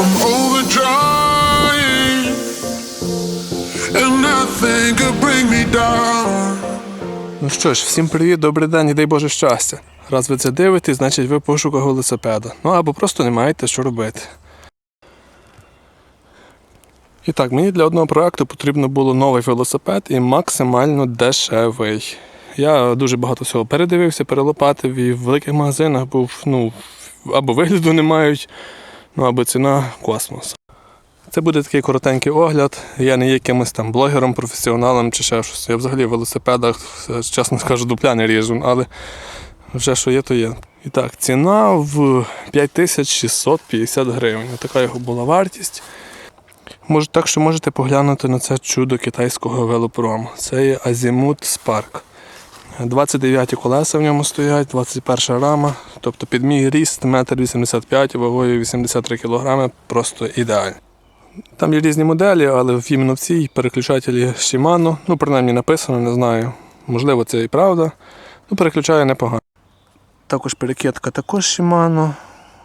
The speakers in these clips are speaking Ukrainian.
I'm overdrawing, and nothing could bring me down. Ну що ж, всім привіт, добрий день і дай Боже щастя. Раз ви це дивитесь, значить ви в велосипеда. Ну або просто не маєте що робити. І так, мені для одного проекту потрібно було новий велосипед і максимально дешевий. Я дуже багато всього передивився, перелопатив і в великих магазинах був, ну, або вигляду не мають, ну або ціна космос. Це буде такий коротенький огляд. Я не є якимось там блогером, професіоналом чи ще щось. Я взагалі в велосипедах, чесно скажу, дупля не ріжу, але вже що є, то є. І так, ціна в 5650 гривень. Така його була вартість. Може, так що можете поглянути на це чудо китайського велопрому. Це є Азімут Spark. 29 колеса в ньому стоять, 21 рама. Тобто під мій ріст 1,85 м, вагою 83 кг, просто ідеально. Там є різні моделі, але іменно в цій переключателі Shimano, ну принаймні написано, не знаю. Можливо, це і правда. Ну, переключає непогано. Також перекидка також Shimano.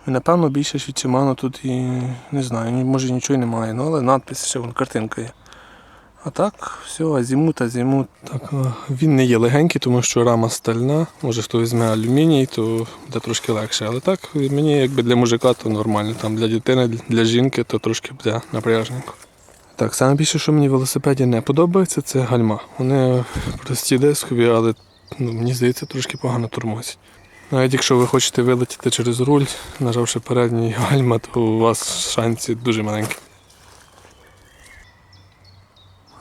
І напевно більше від Shimano тут і не знаю, може нічого немає, ну, але надпис ще картинка є. А так, все, азімут, азімут. Так, е, він не є легенький, тому що рама стальна. Може хто візьме алюміній, то буде трошки легше. Але так, мені якби для мужика то нормально. Там для дитини, для жінки то трошки буде напряжненько. Так, саме більше, що мені в велосипеді не подобається, це гальма. Вони прості дискові, але ну, мені здається, трошки погано тормозять. Навіть якщо ви хочете вилетіти через руль, нажавши передній гальма, то у вас шанси дуже маленькі.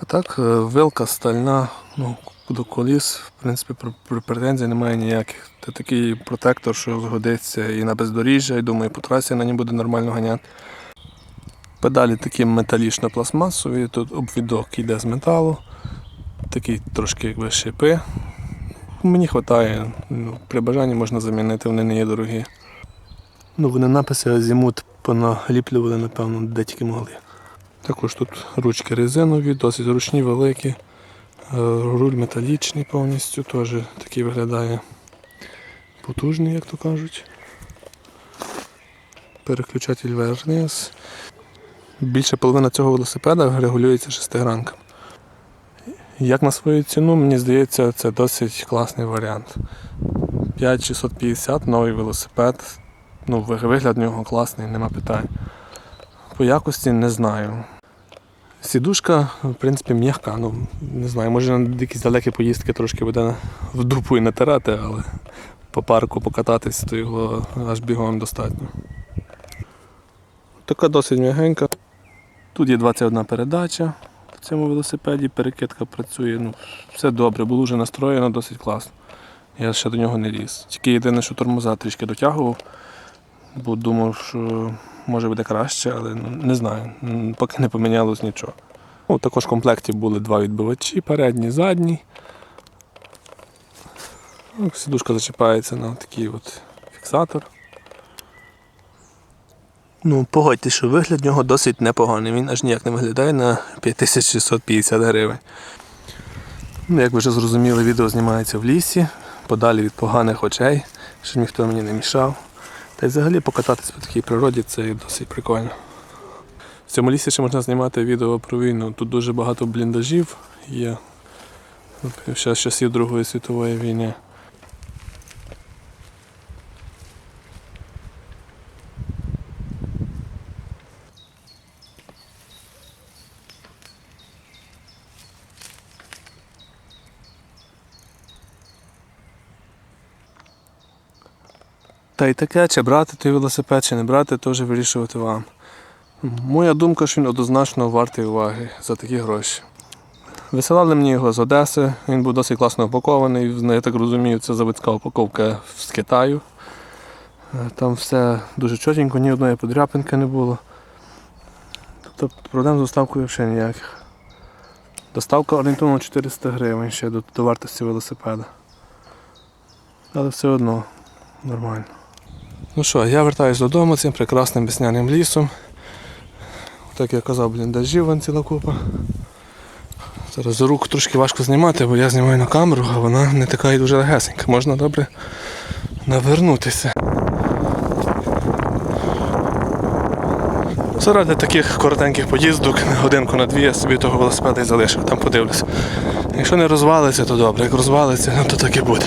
А так, е, вилка стальна, ну, до коліс, в принципі, пр- пр- претензій немає ніяких. Це такий протектор, що згодиться і на бездоріжжя, і думаю, по трасі на ній буде нормально ганяти. Педалі такі металічно-пластмасові, тут обвідок йде з металу, такі трошки якби шипи. Мені вистачає, ну, при бажанні можна замінити, вони не є дорогі. Ну, вони написи азімут поналіплювали, напевно, де тільки могли. Також тут ручки резинові, досить ручні, великі. Е, Руль металічний повністю, теж такий виглядає потужний, як то кажуть. Переключатель вверх-вниз. Більше половина цього велосипеда регулюється шестигранком. Як на свою ціну, мені здається, це досить класний варіант. 5650 новий велосипед. Ну, вигляд в нього класний, нема питань. По якості не знаю. Сідушка, в принципі, м'яка. Ну, не знаю, може на якісь далекі поїздки трошки буде в дупу і натирати, але по парку покататись, то його аж бігом достатньо. Така досить м'ягенька. Тут є 21 передача в цьому велосипеді, перекидка працює. Ну, все добре, було вже настроєно досить класно. Я ще до нього не ліз. Тільки єдине, що тормоза трішки дотягував, бо думав, що може буде краще, але ну, не знаю. Поки не помінялось нічого. Ну, також в комплекті були два відбивачі, передній, задній. Ну, Сідушка зачіпається на такий от фіксатор. Ну, погодьте, що вигляд в нього досить непоганий. Він аж ніяк не виглядає на 5650 гривень. Ну, як ви вже зрозуміли, відео знімається в лісі, подалі від поганих очей, щоб ніхто мені не мішав. Та й взагалі покататись по такій природі це досить прикольно. В цьому лісі ще можна знімати відео про війну. Тут дуже багато бліндажів є. Ще з часів Другої світової війни. Та й таке, чи брати той велосипед, чи не брати, теж вирішувати вам. Моя думка, що він однозначно вартий уваги за такі гроші. Висилали мені його з Одеси, він був досить класно упакований. Я так розумію, це заводська упаковка з Китаю. Е, Там все дуже чотенько, ні одної подряпинки не було. Тобто проблем з доставкою взагалі ніяких. Доставка орієнтовно 400 гривень ще до, до вартості велосипеда. Але все одно нормально. Ну що, я вертаюсь додому цим прекрасним весняним лісом. Так я казав, блін, дажів вон ціла купа. Зараз руку трошки важко знімати, бо я знімаю на камеру, а вона не така і дуже легесенька. Можна добре навернутися. Заради таких коротеньких поїздок на годинку на дві я собі того велосипеда і залишив, там подивлюсь. Якщо не розвалиться, то добре, як розвалиться, ну то так і буде.